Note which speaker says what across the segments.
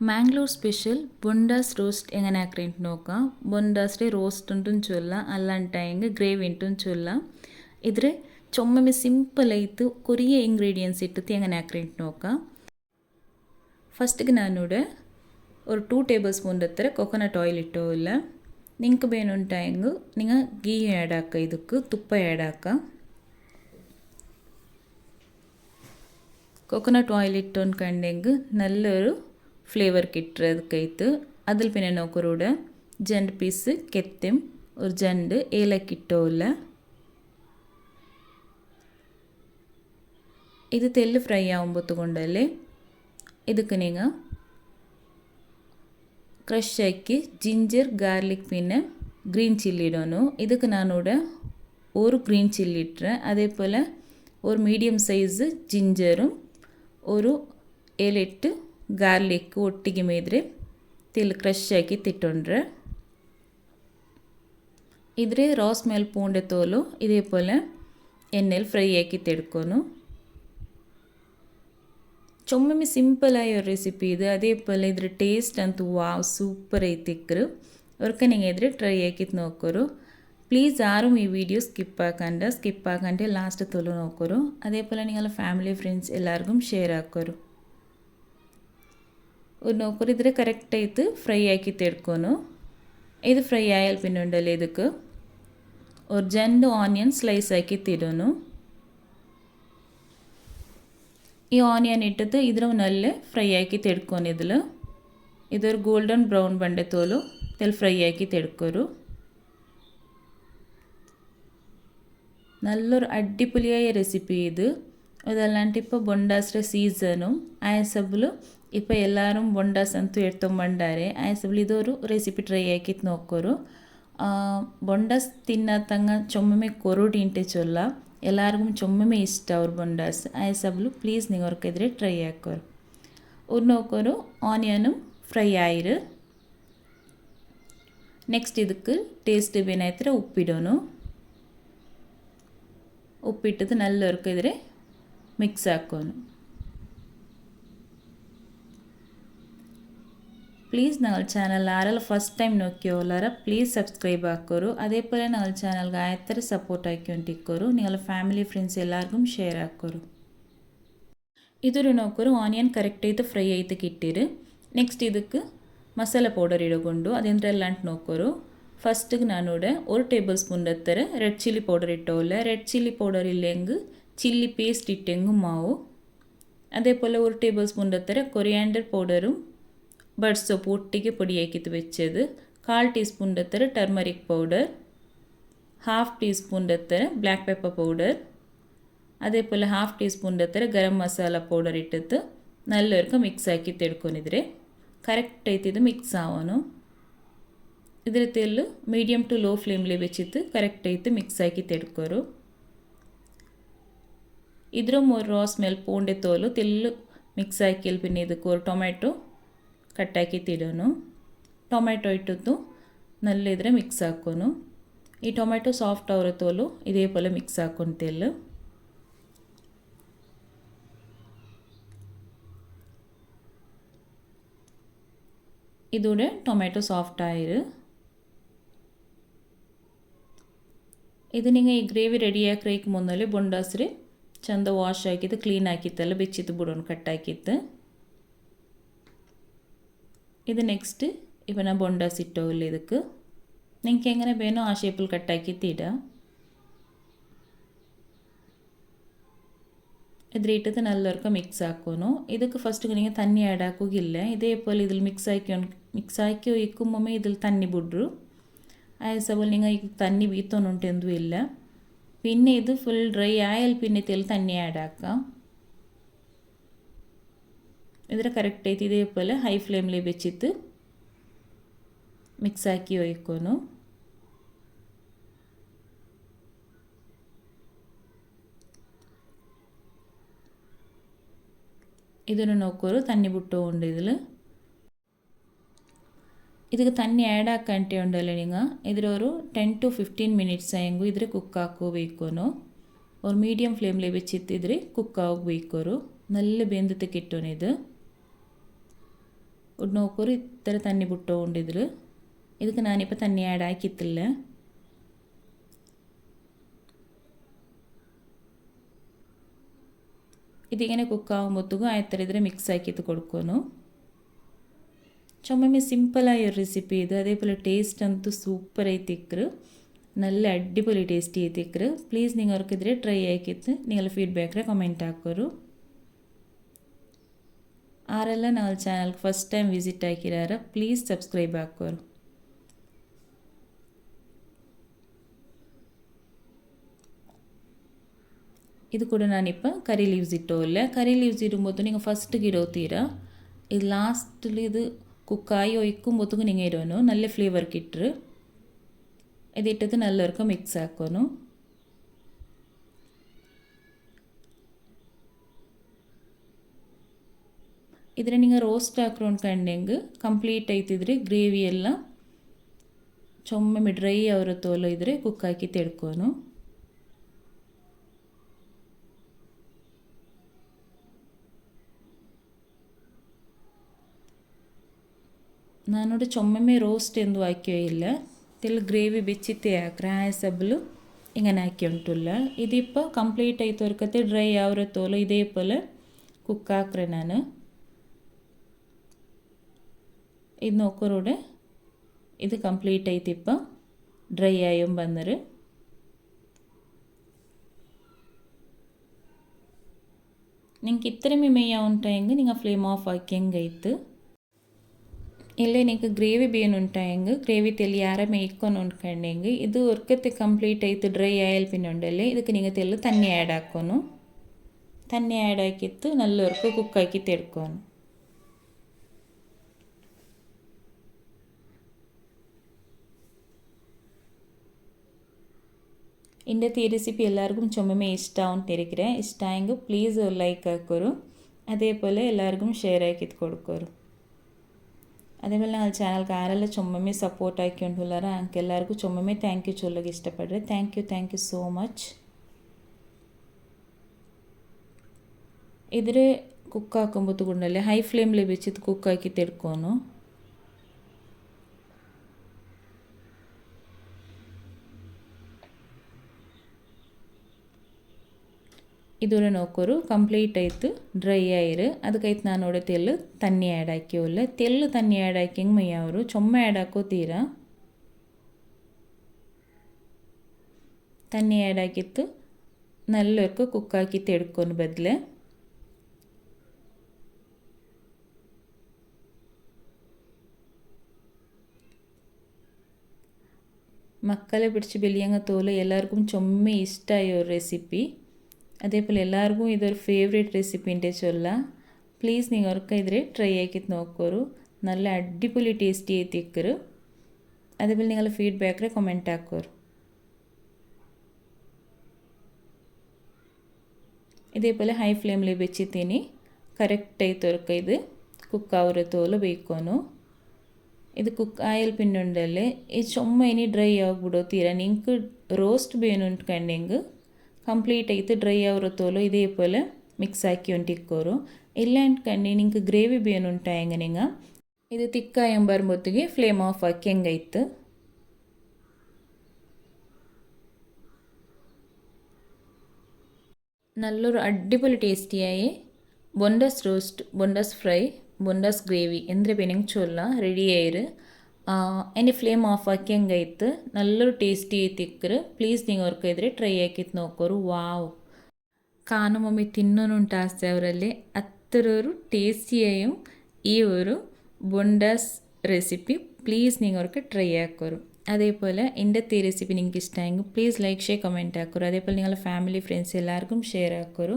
Speaker 1: Mangalore special bondas roast ಎಂಗನೆ ಹಾಕ್ರೆಂಟ್ ನೋಕ ಬೊಂಡಾಸ್ರೆ roast ಉಂಟುನ್ ಚೊಲ್ಲ ಅಲ್ಲಂಟ ಹೆಂಗೆ gravy ಉಂಟುನ್ ಚೊಲ್ಲ ಇದ್ರೆ ಚೊಮ್ಮೆ simple ಐತು ಕೊರಿಯ ingredients ಇಟ್ಟು ಎಂಗನೆ ಹಾಕ್ರೆಂಟ್ ನೋಕ ಫಸ್ಟ್ಗೆ ನಾನೂಡೆ ஒரு டூ டேபிள் ஸ்பூன் ಹತ್ತಿರ ಕೊಕೊನಟ್ ಆಯಿಲ್ ಇಟ್ಟು ಇಲ್ಲ ನಿಂಗೆ ಬೇನುಂಟ ಹೆಂಗೆ ನಿಂಗೆ ಗೀ ಆ್ಯಡ್ ಹಾಕ ಇದಕ್ಕೆ ತುಪ್ಪ ಆ್ಯಡ್ ಹಾಕ ಕೊಕೊನಟ್ ಆಯಿಲ್ ಇಟ್ಟು ಕಂಡೆಂಗೆ നല്ലൊരു ഫ്ലേവർ കിട്ടുന്നതൊക്കെയായിട്ട് അതിൽ പിന്നെ നോക്കറൂടെ ജണ്ട് പീസ് കെത്തും ഒരു ജണ്ട് ഏലക്കിട്ടോല്ല ഇത് തെല്ല് ഫ്രൈ ആകുമ്പോൾ കൊണ്ടല്ലേ ಇದಕ್ಕೆ ನೀವು ಕ್ರಷ್ ಹಾಕಿ ಜಿಂಜರ್ ಗಾರ್ಲಿಕ್ പിന്നെ ഗ്രീൻ ചില്ലി ഇടണം ഇതൊക്കെ ഞാനിവിടെ ഒരു ഗ്രീൻ ചില്ലി ഇട്ടേ അതേപോലെ ഒരു മീഡിയം സൈസ് ജിഞ്ചറും ഒരു ഏലിട്ട് ಗಾರ್ಲಿಕ್ ಒಟ್ಟಿಗೆ ಮೇಯ್ದ್ರಿ ತಿಲ್ ಕ್ರಶ್ ಹಾಕಿ ತಿಟ್ಟೊಂಡ್ರೆ ಇದ್ರೆ ರೋಸ್ ಮೇಲೆ ಪೂಂಡೆ ತೋಲು ಇದೇ ಪೋಲ ಎಣ್ಣೆಲಿ ಫ್ರೈ ಹಾಕಿ ತಿಡ್ಕೊನು ಚೊಮ್ಮೊಮ್ಮೆ ಸಿಂಪಲ್ ಆಗಿ ರೆಸಿಪಿ ಇದು ಅದೇ ಪೋಲ ಇದ್ರ ಟೇಸ್ಟ್ ಅಂತೂ ವಾವ್ ಸೂಪರ್ ಐತಿಕ್ರು ಅವ್ರಕ ನಿಂಗೆ ಇದ್ರೆ ಟ್ರೈ ಹಾಕಿದ್ ನೋಕೋರು ಪ್ಲೀಸ್ ಯಾರು ಈ ವಿಡಿಯೋ ಸ್ಕಿಪ್ ಹಾಕಂಡ ಸ್ಕಿಪ್ ಹಾಕಂಡೆ ಲಾಸ್ಟ್ ತೋಲು ನೋಕೋರು ಅದೇ ಪೋಲ ನಿಂಗೆಲ್ಲ ಫ್ಯಾಮಿಲಿ ಫ್ರೆಂಡ್ಸ್ ಎಲ್ಲರಿಗೂ ಶೇರ್ ಹಾಕೋರು ഒരു നോക്കറ് ഇതിൽ കറക്റ്റായിട്ട് ഫ്രൈ ആക്കി തെടുക്കുന്നു ഇത് ഫ്രൈ ആയാൽ പിന്നെ ഉണ്ടല്ലോ ಇದಕ್ಕೆ ഒരു രണ്ട് ഓണിയൻ സ്ലൈസ് ആക്കി തിരുന്നു ഈ ഓണിയൻ ഇട്ടിട്ട് ഇതിന് നല്ല ഫ്രൈ ആക്കി തെടുക്കുന്നു ഇതിൽ ഇതൊരു ഗോൾഡൻ ബ്രൗൺ ಬಂಡೆತೋಲು ತೆಲ್ ಫ್ರೈ ಆಕಿ ತೆಡ್ಕೊರು നല്ലൊരു അടിപൊളിയായ റെസിപ്പി ഇത് അതല്ലാണ്ട് ഇപ്പോൾ ബൊണ്ടാസിൻ്റെ സീസണും ആയസബിൽ ಇಪ್ಪ ಎಲ್ಲರೂ ಬೊಂಡಾಸ್ ಅಂತೂ ಎಡ್ತೊಂಬಂಡಾರೆ ಬಂಡಾರೆ ಆಯ್ಸ್ ಉಳಿದೋರು ರೆಸಿಪಿ ಟ್ರೈ ಹಾಕಿತ್ತು ನೋಕ್ಕೋರು ಬೊಂಡಾಸ್ ತಿನ್ನ ತಂಗ ಚೊಮ್ಮೆ ಕೊರೋಡಿ ಇಂಟೆ ಚೊಲ್ಲ ಎಲ್ಲರಿಗೂ ಚೊಮ್ಮೆ ಇಷ್ಟ ಅವ್ರ ಬೊಂಡಾಸ್ ಆಯ್ಸ್ ಅಬ್ಲು ಪ್ಲೀಸ್ ನೀವು ಅವ್ರಕ್ಕಿದ್ರೆ ಟ್ರೈ ಹಾಕೋರು ಅವ್ರು ನೋಕ್ಕೋರು ಆನಿಯನು ಫ್ರೈ ಆಯಿರು நெக்ஸ்ட் இதுக்கு டேஸ்ட்டு விநாயகத்தில் உப்பிடணும் உப்பிட்டது நல்ல இருக்கிறதுல மிக்ஸ் ஆக்கணும் ಪ್ಲೀಸ್ ನಗಳ ಚಾನಲ್ ಯಾರೆಲ್ಲ ಫಸ್ಟ್ ಟೈಮ್ ನೋಕ್ಕಿಯೋಲ್ಲಾರ ಪ್ಲೀಸ್ ಸಬ್ಸ್ಕ್ರೈಬ್ ಹಾಕೋರು ಅದೇ ಪೋಲೆ ನಗಳ ಚಾನಲ್ಗೆ ಆಯ್ತಾರೆ ಸಪೋರ್ಟ್ ಹಾಕ್ಯೊಂಟಿಕ್ಕೋರು ನಿಗಳ ಫ್ಯಾಮಿಲಿ ಫ್ರೆಂಡ್ಸ್ ಎಲ್ಲರಿಗೂ ಶೇರ್ ಹಾಕೋರು ಇದನ್ನು ನೋಕ್ಕೋರು ಆನಿಯನ್ ಕರೆಕ್ಟ್ ಐತೆ ಫ್ರೈ ಐತಕ್ಕೆ ಇಟ್ಟಿರು ನೆಕ್ಸ್ಟ್ ಇದಕ್ಕೆ ಮಸಾಲೆ ಪೌಡರ್ ಇಡಗೊಂಡು ಅದೆಂದ್ರೆ ಲಂಟ್ ನೋಕ್ಕೋರು ಫಸ್ಟಿಗೆ ನಾನೋಡೆ ஒரு ಟೇಬಲ್ ಸ್ಪೂನ್ ಹತ್ತರ ರೆಡ್ ಚಿಲ್ಲಿ ಪೌಡರ್ ಇಟ್ಟೋಲ್ಲ ರೆಡ್ ಚಿಲ್ಲಿ ಪೌಡರ್ ಇಲ್ಲೆಂಗೆ ಚಿಲ್ಲಿ பேஸ்ட் இட்டெங்கும் மாவு அதே போல் ஒரு டேபிள் ஸ்பூன் ரத்தர கொரியாண்டர் பவுடரும் ബഡ് സോപ്പ് ഒട്ടിക്ക് പൊടിയാക്കിത്ത് വെച്ചത് കാൽ ടീസ്പൂണിൻ്റെ അത്ര ടെർമറിക് പൗഡർ ഹാഫ് ടീസ്പൂണിൻ്റെ അത്ര ബ്ലാക്ക് പെപ്പർ പൗഡർ അതേപോലെ ഹാഫ് ടീസ്പൂണിൻ്റെ അത്ര ഗരം മസാല പൗഡർ ഇട്ടിട്ട് നല്ലവർക്ക് മിക്സ് ആക്കി തെടുക്കൊണ്ടിದ್ರೆ കറക്റ്റായിട്ട് ഇത് മിക്സ് ആവാനു ಇದರ ತೆಲ್ಲು ಮೀಡಿಯಮ್ ಟು ಲೋ ಫ್ಲೇಮ್ಲಿ ವೆಚ್ಚಿತ್ತು ಕರೆಕ್ಟ್ ಐತೆ ಮಿಕ್ಸ್ ಹಾಕಿ ತೆಡ್ಕೋರು ಇದ್ರ ಮೂರು ರಾ ಸ್ಮೆಲ್ ಪೋಂಡೆ ತೋಲು ತೆಲ್ಲು ಮಿಕ್ಸ್ ಹಾಕಿ ಎಲ್ಪಿನ ಇದಕ್ಕೋರು ಟೊಮೆಟೊ ಕಟ್ಟಾಕಿ ತಿಡೋನು ಟೊಮೆಟೊ ಇಟ್ಟದ್ದು നല്ല ಇದ್ರೆ ಮಿಕ್ಸ್ ಹಾಕೋನು ಈ ಟೊಮೆಟೊ ಸಾಫ್ಟ್ ಅವರ ತೋಲು ಇದೇ ಪೋಲೆ ಮಿಕ್ಸ್ ಹಾಕೊಂತೆಲ್ಲು ഇതൂടെ ടൊമാറ്റോ സോഫ്റ്റ് ആയിര് ಇದು ನಿಂಗೆ ಈ ಗ್ರೇವಿ ರೆಡಿ ಹಾಕ್ರೈಕ್ ಮುನ್ನಲೆ ಬೊಂಡಾಸ್ರಿ ಚಂದ ವಾಶ್ ಹಾಕಿದ್ದು ಕ್ಲೀನ್ ಹಾಕಿತ್ತಲ್ಲ ಬೆಚ್ಚಿತ್ತು ಬಿಡೋಣ ಕಟ್ ಹಾಕಿತ್ತು ഇത് നെക്സ്റ്റ് ഇപ്പം ഞാൻ ബൊണ്ടാസ് ഇട്ടോല്ലേ ഇതൊക്കെ നിങ്ങൾക്ക് എങ്ങനെ വേണോ ആ ഷേപ്പിൽ കട്ടാക്കിയിട്ട് ഇടാം ಇದ್ರಿಟ್ಟದು ನಲ್ಲವರ್ಕ ಮಿಕ್ಸ್ ಹಾಕೋನು ಇದಕ್ಕೆ ಫಸ್ಟ್ ನಿಮಗೆ ತಣ್ಣಿ ಆ್ಯಡ್ ಹಾಕೋಗಿಲ್ಲ ಇದೇ ಪೋಲೆ ಇದ್ರಲ್ಲಿ ಮಿಕ್ಸ್ ಹಾಕಿ ಮಿಕ್ಸ್ ಹಾಕಿ ಇಕ್ಕುಮ್ಮೊಮ್ಮೆ ಇದ್ರಲ್ಲಿ ತಣ್ಣಿ ಬಿಡ್ರು ആയസപോലെ നിങ്ങൾ ഈ തന്നി വീത്തോന്നുണ്ട് എന്തും ഇല്ല പിന്നെ ഇത് ഫുൾ ഡ്രൈ ആയാൽ പിന്നെ തെൽ തന്നി ആഡ് ആക്കാം ಇದರ ಕರೆಕ್ಟೈತಿ ಇದೇ ಪೋಲೆ ಹೈ ಫ್ಲೇಮ್ಲಿ ಬೆಚ್ಚಿತ್ತು ಮಿಕ್ಸ್ ಹಾಕಿ ಒಯ್ಕೋನು ഇതിന് നോക്കൊരു തന്നി പുട്ടുകൊണ്ട് ഇതിൽ ഇതിക്ക് തന്നി ആഡ് ആക്കാണ്ടി ഉണ്ടല്ലോ നിങ്ങൾ ഇതിലൊരു ടെൻ ടു ഫിഫ്റ്റീൻ മിനിറ്റ്സ് ആയെങ്കിൽ ഇതിൽ കുക്കാക്കു ബേക്കോനു ഒരു മീഡിയം ഫ്ലെയിമിൽ വെച്ചിട്ട് ഇതിൽ കുക്കാവും ബേക്കൊരു നല്ല ബന്ധത്തിൽ കിട്ടുന്നു ഇത്. ನೋಕೋರು ಇತ್ತರ ತನ್ನಿ ಬಿಟ್ಟು ಉಂಡಿದ್ರು ಇದಕ್ಕೆ ನಾನಿಪ್ಪ ತನ್ನಿ ಆ್ಯಡ್ ಹಾಕಿತ್ತಿಲ್ಲ ഇതിങ്ങനെ കുക്കാവുമ്പോഴത്തേക്കും ആയത്തര മിക്സ് ആക്കിയിട്ട് കൊടുക്കുന്നു ചുമ്മ സിമ്പിളായ ഒരു റെസിപ്പി ഇത് അതേപോലെ ടേസ്റ്റ് ಅಂತೂ സൂപ്പർ ആയിത്തിക്കറ് നല്ല അടിപൊളി ടേസ്റ്റ് ചെയ്തിക്കറ് പ്ലീസ് നിങ്ങൾക്കിതിരെ ട്രൈ ആക്കിയിട്ട് നിങ്ങൾ ഫീഡ്ബാക്കിൽ കമൻറ്റ് ಹಾಕೋರು ಆರ್ ಎಲ್ சேனலுக்கு first time first time visit ಆಗಿರೋರ please இது கூட நான் இப்போ கறி லீவ்ஸ் இட்டோம் இல்லை? கறி லீவ்ஸ் இடும்போது நீங்கள் ஃபஸ்ட்டுக்கு இடோ தீரா இது லாஸ்ட்டில் இது குக் குக்காய் வைக்கும் போதுக்கு நீங்கள் இடணும். நல்ல ஃப்ளேவர் கிட்டுரு. இது இட்டது நல்லா இருக்கும் மிக்ஸ் ஆக்கணும். ಇದನ್ನ ನೀವು ರೋಸ್ಟ್ ಹಾಕೊಂಡ್ಕೊಂಡೆಂಗೆ ಕಂಪ್ಲೀಟ್ ಐತಿದ್ರೆ ಗ್ರೇವಿ ಎಲ್ಲ ಚೊಮ್ಮೆ ಡ್ರೈ ಅವರ ತೋಲ ಇದ್ರೆ ಕುಕ್ ಹಾಕಿ ತೆಡ್ಕೊನು ನಾನೋಡು ചുമ്മമേ റോസ്റ്റ് എന്തും ആക്കിയില്ല ഇതിൽ ഗ്രേവി വെച്ചിട്ട് ആക്രായ സബിൽ ഇങ്ങനെ ആക്കിയിട്ടുള്ള ഇതിപ്പോൾ ಕಂಪ್ಲೀಟ್ ಆಯ್ತು ಅವ್ರಕತೆ ಡ್ರೈ ಯಾವ ತೋಲು ಇದೇ ಪೋಲೆ ಕುಕ್ ಹಾಕ್ರೆ ನಾನು ಇದು നോക്കറൂടെ ഇത് കംപ്ലീറ്റ് ആയിട്ട് ഇപ്പം ഡ്രൈ ആയും വന്നര് നിങ്ങൾക്ക് ഇത്രയും മെയ്യാവുണ്ടായെങ്കിൽ നിങ്ങൾ ഫ്ലെയിം ഓഫ് ആക്കിയെങ്കിൽ ಇಲ್ಲೇ ನಿಂಗೆ ಗ್ರೇವಿ ಬೇನು ಉಂಟಾಯಂಗೆ ಗ್ರೇವಿ ತೆಲ್ಲಿ ಯಾರ ಮೇಯ್ಕೊಂಡು ಉಂಡ್ಕೊಂಡೆಂಗೆ ಇದು ಒರ್ಕತ್ತೆ ಕಂಪ್ಲೀಟ್ ಆಯ್ತು ಡ್ರೈ ಆಯಲ್ ಪಿನ್ ಉಂಡಲ್ಲಿ ಇದಕ್ಕೆ ನಿಂಗೆ ತೆಲ್ಲು ತಣ್ಣಿ ಆ್ಯಡ್ ಹಾಕೋನು ತಣ್ಣಿ ಆ್ಯಡ್ ಹಾಕಿತ್ತು ನಲ್ಲವರೆಗೂ ಕುಕ್ ಇಂಡತ್ತೆ ಈ ರೆಸಿಪಿ ಎಲ್ಲರಿಗೂ ಚೊಮ್ಮೆ ಇಷ್ಟ ಅಂತ ಇರಿಕ್ರೆ ಇಷ್ಟ ಆಯಂಗೆ ಪ್ಲೀಸ್ ಲೈಕ್ ಹಾಕೋರು അതേപോലെ എല്ലാവർക്കും ഷെയർ ആക്കിയിട്ട് കൊടുക്കൊരു. അതേപോലെ ഞങ്ങൾ ചാനൽക്ക് ആരെല്ലാം ചുമ്മമ്മേ സപ്പോർട്ട് ആക്കിക്കൊണ്ടുള്ളാറ് ഞങ്ങൾക്ക് എല്ലാവർക്കും ചുമ്മമ്മേ താങ്ക് യു ചൊല്ലുക ഇഷ്ടപ്പെടുക. Thank you thank you so much ഇതിൽ കുക്കാക്കുമ്പോൾ കൊണ്ടല്ലേ ഹൈ ഫ്ലെയിമിൽ വെച്ചിട്ട് കുക്കാക്കി തെടുക്കുന്നു ಇದನ್ನು ನೋಕೋರು ಕಂಪ್ಲೀಟ್ ಆಯಿತು ಡ್ರೈ ಆಯಿರು ಅದಕ್ಕೈತೆ ನಾನು ನೋಡಿ ತೆಲ್ಲು ತಣ್ಣಿ ಆ್ಯಡ್ ಹಾಕಿವಲ್ಲ ತೆಲ್ಲು ತಣ್ಣಿ ಆ್ಯಡ್ ಹಾಕಿಂಗ್ ಮೈ ಅವರು ಚೊಮ್ಮೆ ಆ್ಯಡ್ ಹಾಕೋತೀರ தண்ணி ஆட் ஆக்கிட்டு நல்ல இருக்க குக்காக்கிட்டு எடுக்கணும் பதில் மக்களை பிடிச்சி வெளியங்க தோல் எல்லாருக்கும் சொம்மே இஷ்ட ஒரு ரெசிபி അതേപോലെ എല്ലാവർക്കും ഇതൊരു ഫേവറേറ്റ് റെസിപ്പിന്റെ ചൊല്ല. പ്ലീസ് നിങ്ങൾക്ക് ഇതിൽ ട്രൈ ആക്കി നോക്കൂ നല്ല അടിപൊളി ടേസ്റ്റി ആയി അതേപോലെ നിങ്ങൾ ഫീഡ്ബാക്കിൽ കമന്റ് ആക്കൂർ ಇದೇಪೋಲೆ ಹೈ ಫ್ಲೇಮ್ಲಿ ಬೆಚ್ಚಿತೀನಿ ಕರೆಕ್ಟಾಗಿ ತೊರಕ ಇದು ಕುಕ್ ಅವರ ತೋಲು ಬೇಕೋನು ഇത് കുക്ക് ಆಯಿಲ್ ಪಿಂಡುಂಡಲ್ಲೇ ഈ ಚೊಮ್ಮ ಏನಿ ഡ്രൈ ಆಗಿಬಿಡೋ ತೀರ ನಿಂಗೆ റോസ്റ്റ് ಬೇನು ಉಂಟ್ಕಂಡು ಹಿಂಗೆ ಕಂಪ್ಲೀಟ್ ಆಯಿತು ಡ್ರೈ ಆವರತ್ತೋಲು ಇದೇ ಪೋಲೆ ಮಿಕ್ಸ್ ಆಕಿ ಒಂಟಿಕ್ಕೋರು ಇಲ್ಲ ಅಂದ್ಕಂಡು ನಿಂಗೆ ಗ್ರೇವಿ ಬೇನು ಉಂಟಾ ಹೆಂಗೆ ನಿಂಗೆ ಇದು ತಿಕ್ಕ ಎಂಬರ್ಮೊತ್ತಿಗೆ ಫ್ಲೇಮ್ ಆಫ್ ಹಾಕಿ ಹೆಂಗಾಯ್ತು നല്ലൊരു അടിപൊളി ടേസ്റ്റിയായി bondas roast bondas fry bondas gravy എന്തിനു പിന്നെ ചൊല്ല റെഡിയായിരു അതിന്റെ ಫ್ಲೇಮ್ ಆಫ್ ಆಕಿ ಹಂಗೈತೆ ನಲ್ಲರು ಟೇಸ್ಟಿ തിക്കറ് പ്ലീസ് ನೀವು ಅವ್ರ ಕೈದ್ರೆ ಟ್ರೈ ಹಾಕಿತ್ತು ನೋಕೋರು ವಾವ್ ಕಾನು ಮಮ್ಮಿ ತಿನ್ನೋನುಂಟು ಆಸ್ತಿ ಅವರಲ್ಲಿ അത്തരൊരു ടേസ്റ്റിയായും ഈ ഒരു ബൊണ്ടാസ് റെസിപ്പി പ്ലീസ് നിങ്ങൾക്ക് ട്രൈ ആക്കൊരു അതേപോലെ എന്റെ ഈ റെസിപ്പി നിങ്ങൾക്ക് ഇഷ്ടമായെങ്കിൽ പ്ലീസ് ലൈക്ക് ഷെയർ കമന്റ് ആക്കൊരു അതേപോലെ നിങ്ങളുടെ ഫാമിലി ഫ്രണ്ട്സ് എല്ലാവർക്കും ഷെയർ ആക്കൊരു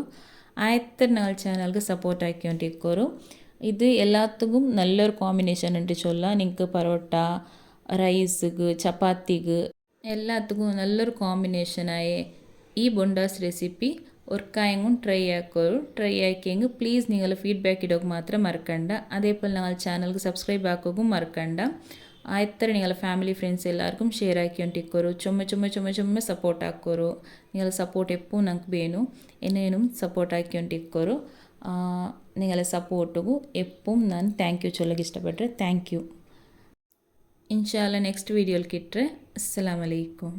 Speaker 1: ആയത്തര നിങ്ങൾ ചാനലുകൾക്ക് സപ്പോർട്ട് ആക്കിക്കൊണ്ടിരിക്കൊരു இது எல்லாத்துக்கும் நல்ல ஒரு காம்பினேஷன்ட்டு சொல்லலாம் நீங்கள் பரோட்டா ரைஸுக்கு சப்பாத்திக்கு எல்லாத்துக்கும் நல்ல ஒரு காಂಬಿನೇಷನಾಯೇ ಈ ಬೊಂಡಾಸ್ ರೆಸಿಪಿ ಒರ್ಕಾಯಂಗು ಟ್ರೈ ಹಾಕೋರು ಟ್ರೈ ಹಾಕಿಯಂಗೆ ಪ್ಲೀಸ್ ನೀವೆಲ್ಲ ಫೀಡ್ಬ್ಯಾಕ್ ಇಡೋಕೆ ಮಾತ್ರ ಮರ್ಕಂಡ ಅದೇ ಪೋಲ್ ನಾವು ಚಾನಲ್ಗೆ ಸಬ್ಸ್ಕ್ರೈಬ್ ಹಾಕೋಗೂ ಮರ್ಕಂಡ ಆ ಥರ ನೀವೆಲ್ಲ ಫ್ಯಾಮಿಲಿ ಫ್ರೆಂಡ್ಸ್ ಎಲ್ಲರಿಗೂ ಶೇರ್ ಹಾಕ್ಯೊಂಟಿಕ್ಕೋರು ಚೊಮ್ಮೆ ಚೊಮ್ಮೆ ಚೊಮ್ಮೆ ಚೊಮ್ಮೆ ಸಪೋರ್ಟ್ ಹಾಕೋರು ನೀವೆಲ್ಲ ಸಪೋರ್ಟ್ ಎಪ್ಪು ನಂಗೆ ಬೇನು ಏನೇನು ಸಪೋರ್ಟ್ ಹಾಕ್ಯೊಂಟಿಕ್ಕೋರು നിങ്ങളെ സപ്പോർട്ടുಗೂ എപ്പം ഞാൻ താങ്ക് യു ചൊല്ലക്ക് ഇഷ്ടപ്പെട്ടേ. താങ്ക് യു ഇൻഷാല്ല നെക്സ്റ്റ് വീഡിയോയിൽ കിട്ടರೆ അസ്സലാമലൈക്കും.